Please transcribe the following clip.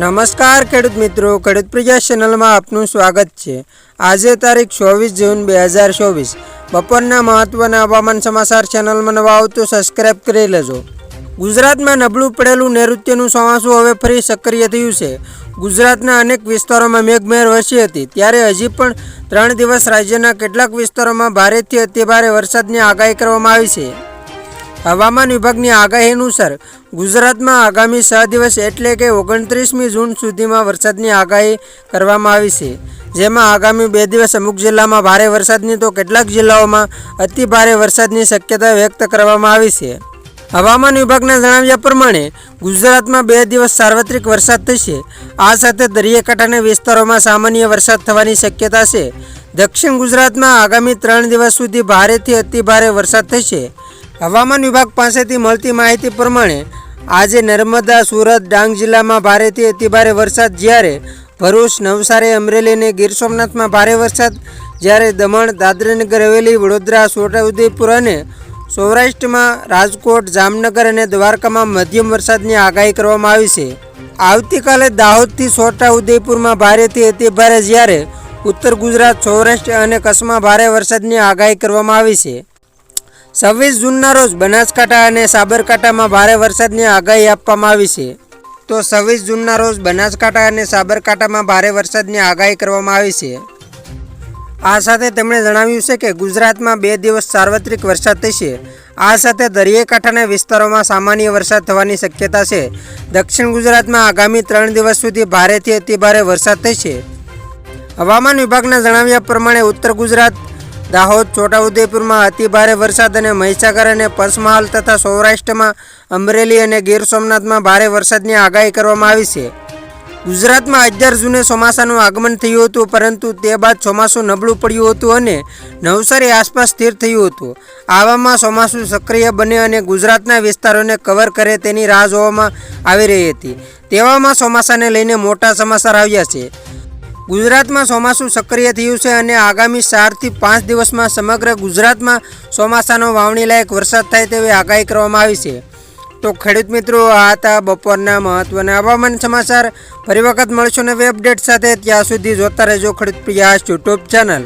નમસ્કાર ખેડૂત મિત્રો, ખેડૂત પ્રજા ચેનલમાં આપનું સ્વાગત છે. આજે તારીખ ચોવીસ જૂન બે હજાર ચોવીસ. બપોરના મહત્ત્વના હવામાન સમાચાર ચેનલમાં નવા આવતો સબસ્ક્રાઈબ કરી લેજો. ગુજરાતમાં નબળું પડેલું નૈઋત્યનું ચોમાસું હવે ફરી સક્રિય થયું છે. ગુજરાતના અનેક વિસ્તારોમાં મેઘમહેર વરસી હતી, ત્યારે હજી પણ ત્રણ દિવસ રાજ્યના કેટલાક વિસ્તારોમાં ભારેથી અતિભારે વરસાદની આગાહી કરવામાં આવી છે. હવામાન વિભાગની આગાહી અનુસાર ગુજરાતમાં આગામી છ દિવસ એટલે કે ઓગણત્રીસમી જૂન સુધીમાં વરસાદની આગાહી કરવામાં આવી છે. જેમાં આગામી બે દિવસ અમુક જિલ્લામાં ભારે વરસાદની તો કેટલાક જિલ્લાઓમાં અતિ ભારે વરસાદની શક્યતા વ્યક્ત કરવામાં આવી છે. હવામાન વિભાગના જણાવ્યા પ્રમાણે ગુજરાતમાં બે દિવસ સાર્વત્રિક વરસાદ થશે. આ સાથે દરિયાકાંઠાના વિસ્તારોમાં સામાન્ય વરસાદ થવાની શક્યતા છે. દક્ષિણ ગુજરાતમાં આગામી ત્રણ દિવસ સુધી ભારેથી અતિભારે વરસાદ થશે. હવામાન વિભાગ પાસેથી મળતી માહિતી પ્રમાણે આજે નર્મદા, સુરત, ડાંગ જિલ્લામાં ભારેથી અતિભારે વરસાદ. જ્યારે ભરૂચ, નવસારી, અમરેલી અને ગીર સોમનાથમાં ભારે વરસાદ. જ્યારે દમણ, દાદરાનગર, હવેલી, વડોદરા, છોટાઉદેપુર અને સૌરાષ્ટ્રમાં રાજકોટ, જામનગર અને દ્વારકામાં મધ્યમ વરસાદની આગાહી કરવામાં આવી છે. આવતીકાલે દાહોદથી છોટાઉદેપુરમાં ભારેથી અતિભારે જ્યારે ઉત્તર ગુજરાત, સૌરાષ્ટ્ર અને કચ્છમાં ભારે વરસાદની આગાહી કરવામાં આવી છે. છવ્વીસ જૂનના રોજ બનાસકાંઠા અને સાબરકાંઠામાં ભારે વરસાદની આગાહી આપવામાં આવી છે. તો છવ્વીસ જૂનના રોજ બનાસકાંઠા અને સાબરકાંઠામાં ભારે વરસાદની આગાહી કરવામાં આવી છે. આ સાથે તેમણે જણાવ્યું છે કે ગુજરાતમાં બે દિવસ સાર્વત્રિક વરસાદ થશે. આ સાથે દરિયાકાંઠાના વિસ્તારોમાં સામાન્ય વરસાદ થવાની શક્યતા છે. દક્ષિણ ગુજરાતમાં આગામી ત્રણ દિવસ સુધી ભારેથી અતિભારે વરસાદ થશે. હવામાન વિભાગના જણાવ્યા પ્રમાણે ઉત્તર ગુજરાત દાહોદ, છોટાઉદેપુરમાં અતિભારે વરસાદ અને મહીસાગર અને પંચમહાલ તથા સૌરાષ્ટ્રમાં અમરેલી અને ગીર સોમનાથમાં ભારે વરસાદની આગાહી કરવામાં આવી છે. ગુજરાતમાં અગિયાર જૂને ચોમાસાનું આગમન થયું હતું, પરંતુ તે બાદ ચોમાસું નબળું પડ્યું હતું અને નવસારી આસપાસ સ્થિર થયું હતું. આવામાં ચોમાસું સક્રિય બને અને ગુજરાતના વિસ્તારોને કવર કરે તેની રાહ જોવામાં આવી રહી હતી. તેવામાં ચોમાસાને લઈને મોટા સમાચાર આવ્યા છે. ગુજરાતમાં ચોમાસું સક્રિય થયું છે અને આગામી ચારથી પાંચ દિવસમાં સમગ્ર ગુજરાતમાં ચોમાસાનો વાવણી લાયક વરસાદ થાય તેવી આગાહી કરવામાં આવી છે. તો ખેડૂત મિત્રો, આ હતા બપોરના મહત્વના હવામાન સમાચાર. ફરી વખત મળશું નવી અપડેટ સાથે. ત્યાં સુધી જોતા રહેજો ખેડૂત પ્રિયાસ યુટ્યુબ ચેનલ.